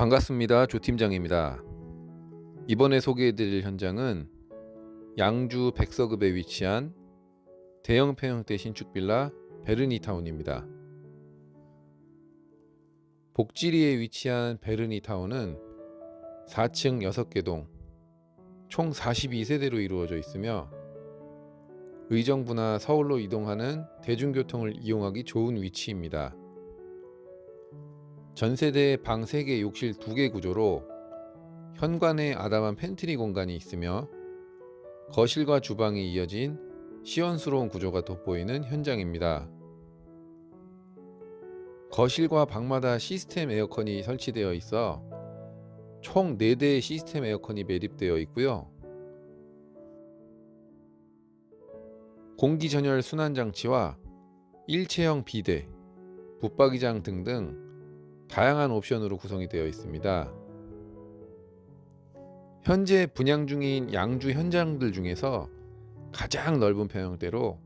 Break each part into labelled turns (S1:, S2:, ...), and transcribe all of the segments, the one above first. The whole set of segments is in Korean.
S1: 반갑습니다. 조 팀장입니다. 이번에 소개해드릴 현장은 양주 백서급에 위치한 대형 평형대 신축 빌라 베르니타운입니다. 복지리에 위치한 베르니타운은 4층 6개 동, 총 42세대로 이루어져 있으며 의정부나 서울로 이동하는 대중교통을 이용하기 좋은 위치입니다. 전세대 방 3개, 욕실 2개 구조로 현관에 아담한 팬트리 공간이 있으며 거실과 주방이 이어진 시원스러운 구조가 돋보이는 현장입니다. 거실과 방마다 시스템 에어컨이 설치되어 있어 총 4대의 시스템 에어컨이 매립되어 있고요. 공기전열 순환 장치와 일체형 비대, 붙박이장 등등 다양한 옵션으로 구성이 되어 있습니다. 현재 분양 중인 양주 현장들 중에서 가장 넓은 평형대로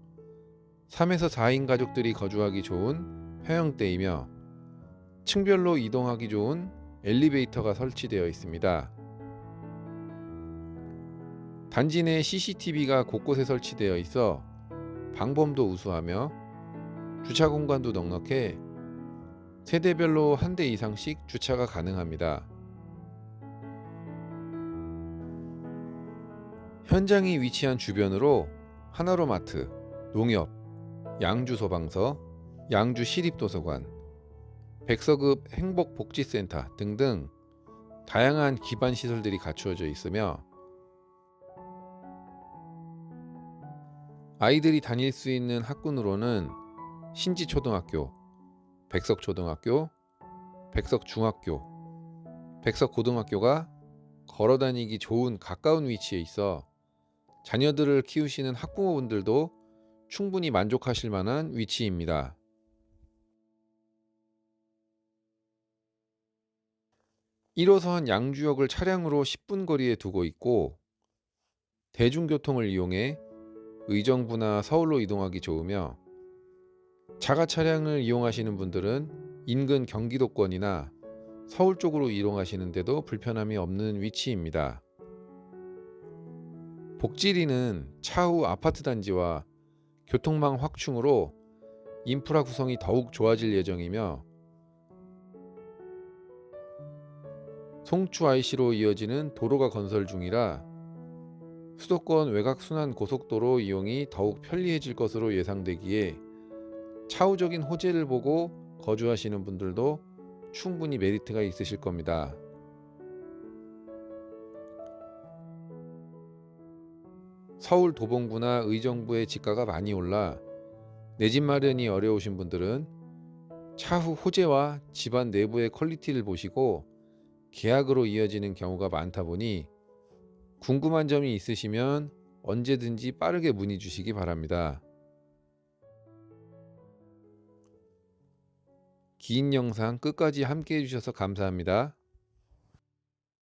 S1: 3에서 4인 가족들이 거주하기 좋은 평형대이며 층별로 이동하기 좋은 엘리베이터가 설치되어 있습니다. 단지 내 CCTV가 곳곳에 설치되어 있어 방범도 우수하며 주차 공간도 넉넉해 세대별로 한 대 이상씩 주차가 가능합니다. 현장이 위치한 주변으로 하나로마트, 농협, 양주 소방서, 양주 시립도서관, 백서급 행복복지센터 등등 다양한 기반 시설들이 갖추어져 있으며 아이들이 다닐 수 있는 학군으로는 신지초등학교, 백석초등학교, 백석중학교, 백석고등학교가 걸어 다니기 좋은 가까운 위치에 있어 자녀들을 키우시는 학부모분들도 충분히 만족하실 만한 위치입니다. (1호선) 양주역을 차량으로 (10분) 거리에 두고 있고 대중교통을 이용해 의정부나 서울로 이동하기 좋으며 자가 차량을 이용하시는 분들은 인근 경기도권이나 서울 쪽으로 이동하시는데도 불편함이 없는 위치입니다. 복지리는 차후 아파트 단지와 교통망 확충으로 인프라 구성이 더욱 좋아질 예정이며 송추 IC로 이어지는 도로가 건설 중이라 수도권 외곽 순환 고속도로 이용이 더욱 편리해질 것으로 예상되기에 차후적인 호재를 보고 거주하시는 분들도 충분히 메리트가 있으실 겁니다. 서울 도봉구나 의정부의 지가가 많이 올라 내 집 마련이 어려우신 분들은 차후 호재와 집안 내부의 퀄리티를 보시고 계약으로 이어지는 경우가 많다 보니 궁금한 점이 있으시면 언제든지 빠르게 문의 주시기 바랍니다. 긴 영상 끝까지 함께 해주셔서 감사합니다.